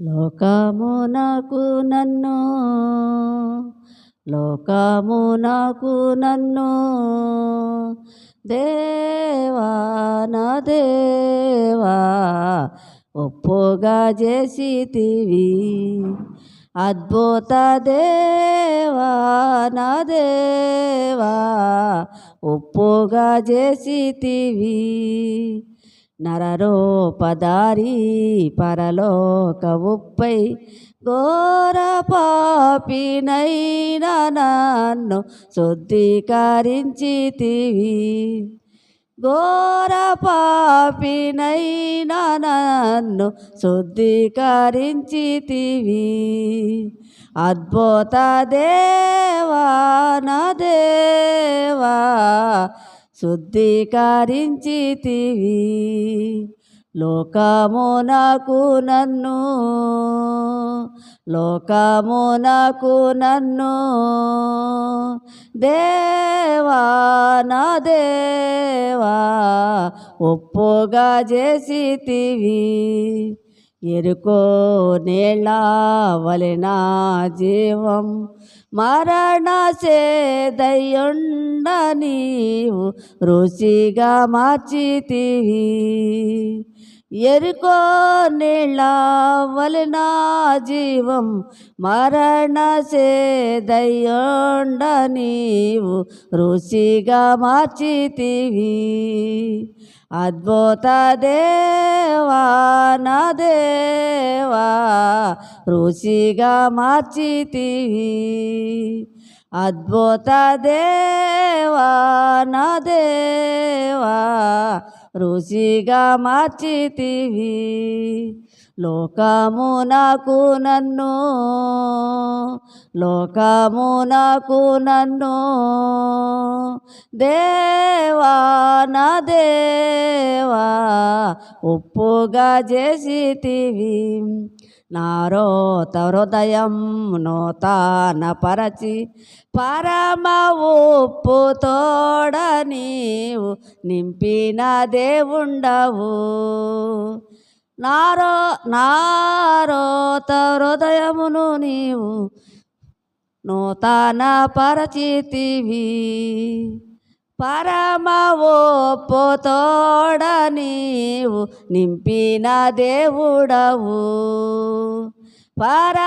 లోకము నాకు నన్ను లోకము నాకు నన్ను. దేవా నా దేవా ఒప్పుగా చేసితివి. అద్భుత దేవా నా దేవా ఒప్పుగా చేసితివి. నరరూపదారి పరలోక ఉప్పై ఘోర పాపినైనా నన్ను శుద్ధీకరించితివి. ఘోర పాపినైనా నన్ను శుద్ధీకరించితివి. అద్భుత దేవా నా దేవా శుద్ధీకరించితివి. లోకమునకు నన్ను లోకమునకు నన్ను. దేవా నా దేవా ఒప్పుగా చేసితివి. ఎరుకో నీళ్ళ నా జీవం. మరణ సేదయ్యుండ నీవు రుచిగా మార్చితివి. ఎరుకో నీళ్ళ వలన జీవం మరణ సేదయ్యుండ నీవు రుచిగా మార్చితివి. అద్భుత దేవా నా దేవా రుచిగా మార్చితివి. అద్భుత దేవా నా దేవా రుచిగా మార్చితివి. లోకమునకు నన్ను లోకమునకు నన్ను. దేవా నా దేవా ఉప్పుగా చేసితివి. నారోత హృదయం నోతాన పరచి పరమ ఉప్పు తోడ నీవు నింపిన దేవుండవు నారో నారోత హృదయమును నీవు నూతన పరచితివి. పరమ ఓపు నీవు నింపిన దేవుడవు. పర